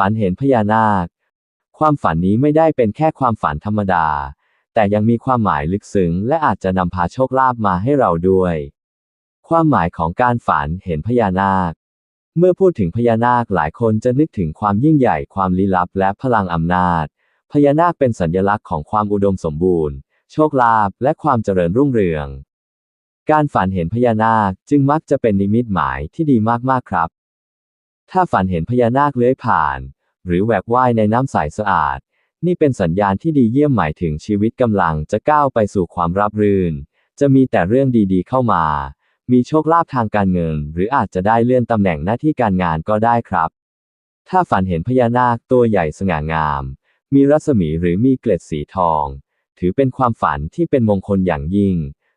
ฝันเห็นพญานาค ความฝันนี้ไม่ได้เป็นแค่ความฝันธรรมดา แต่ยังมีความหมายลึกซึ้งและอาจจะนำพาโชคลาภมาให้เราด้วย ความหมายของการฝันเห็นพญานาค เมื่อพูดถึงพญานาคหลายคนจะนึกถึงความยิ่งใหญ่ความลี้ลับและพลังอำนาจ พญานาคเป็นสัญลักษณ์ของความอุดมสมบูรณ์ โชคลาภและความเจริญรุ่งเรืองการฝันเห็นพญานาคจึงมักจะเป็นนิมิตหมายที่ดีมากๆครับ ถ้าฝันเห็นพญานาคเลื้อยผ่าน หรือแหวกว่ายในน้ำใสสะอาด นี่เป็นสัญญาณที่ดีเยี่ยมหมายถึงชีวิตกำลังจะก้าวไปสู่ความราบรื่น จะมีแต่เรื่องดีๆ เข้ามา มีโชคลาภทางการเงิน หรืออาจจะได้เลื่อนตำแหน่งหน้าที่การงานก็ได้ครับ ถ้าฝันเห็นพญานาคตัวใหญ่สง่างาม มีรัศมีหรือมีเกล็ดสีทอง ถือเป็นความฝันที่เป็นมงคลอย่างยิ่ง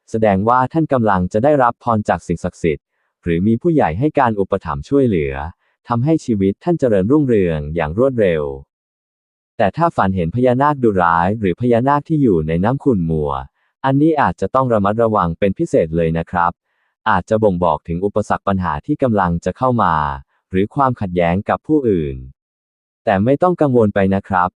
แสดงว่าท่านกำลังจะได้รับพรจากสิ่งศักดิ์สิทธิ์ หรือมีผู้ใหญ่ให้การอุปถัมภ์ช่วยเหลือ ทำให้ชีวิตท่านเจริญรุ่งเรืองอย่างรวดเร็ว แต่ถ้าฝันเห็นพญานาคดุร้ายหรือพญานาคที่อยู่ในน้ำขุ่นมัว อันนี้อาจจะต้องระมัดระวังเป็นพิเศษเลยนะครับ อาจจะบ่งบอกถึงอุปสรรคปัญหาที่กำลังจะเข้ามา หรือความขัดแย้งกับผู้อื่น แต่ไม่ต้องกังวลไปนะครับ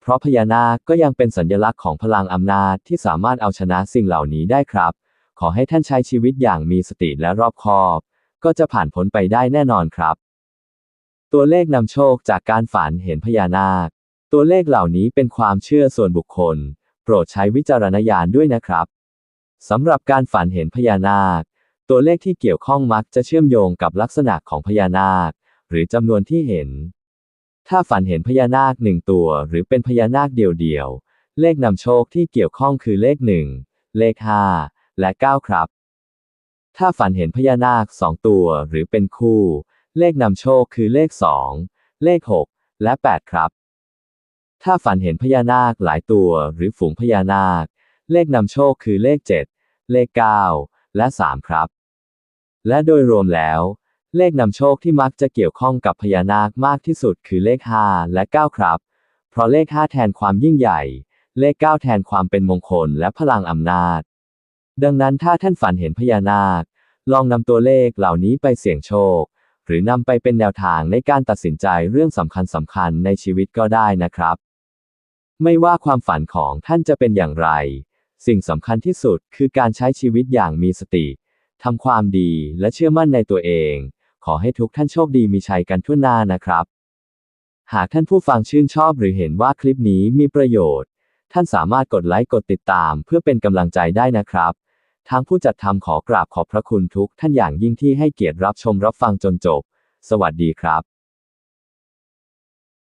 เพราะพญานาคก็ยังเป็นสัญลักษณ์ของพลังอำนาจที่สามารถเอาชนะสิ่งเหล่านี้ได้ครับ ขอให้ท่านใช้ชีวิตอย่างมีสติและรอบคอบ ก็จะผ่านพ้นไปได้แน่นอนครับ ตัวเลขนำโชคจากการฝันเห็นพญานาค ตัวเลขเหล่านี้เป็นความเชื่อส่วนบุคคล โปรดใช้วิจารณญาณด้วยนะครับสำหรับการฝันเห็นพญานาค ตัวเลขที่เกี่ยวข้องมักจะเชื่อมโยงกับลักษณะของพญานาค หรือจำนวนที่เห็น ถ้าฝันเห็นพญานาคหนึ่งตัวหรือเป็นพญานาคเดียวๆเลขนำโชคที่เกี่ยวข้องคือเลขหนึ่งเลขห้าและเก้าครับ ถ้าฝันเห็นพญานาคสองตัวหรือเป็นคู่ เลขนำโชคคือเลขสองเลขหกและแปดครับ ถ้าฝันเห็นพญานาคหลายตัวหรือฝูงพญานาค เลขนำโชคคือเลขเจ็ดเลขเก้าและสามครับ และโดยรวมแล้ว เลขนำโชคที่มักจะเกี่ยวข้องกับพญานาคมากที่สุดคือเลข 5 และ 9 ครับ เพราะเลข 5 แทนความยิ่งใหญ่ เลข 9 แทนความเป็นมงคลและพลังอำนาจ ดังนั้นถ้าท่านฝันเห็นพญานาค ลองนำตัวเลขเหล่านี้ไปเสี่ยงโชค หรือนำไปเป็นแนวทางในการตัดสินใจเรื่องสำคัญสำคัญในชีวิตก็ได้นะครับ ไม่ว่าความฝันของท่านจะเป็นอย่างไร สิ่งสำคัญที่สุดคือการใช้ชีวิตอย่างมีสติทำความดีและเชื่อมั่นในตัวเอง ขอให้ทุกท่านโชคดีมีชัยกันทั่วหน้านะครับ หากท่านผู้ฟังชื่นชอบหรือเห็นว่าคลิปนี้มีประโยชน์ ท่านสามารถกดไลค์กดติดตามเพื่อเป็นกำลังใจได้นะครับ ทางผู้จัดทำขอกราบขอบพระคุณทุกท่านอย่างยิ่งที่ให้เกียรติรับชมรับฟังจนจบ สวัสดีครับ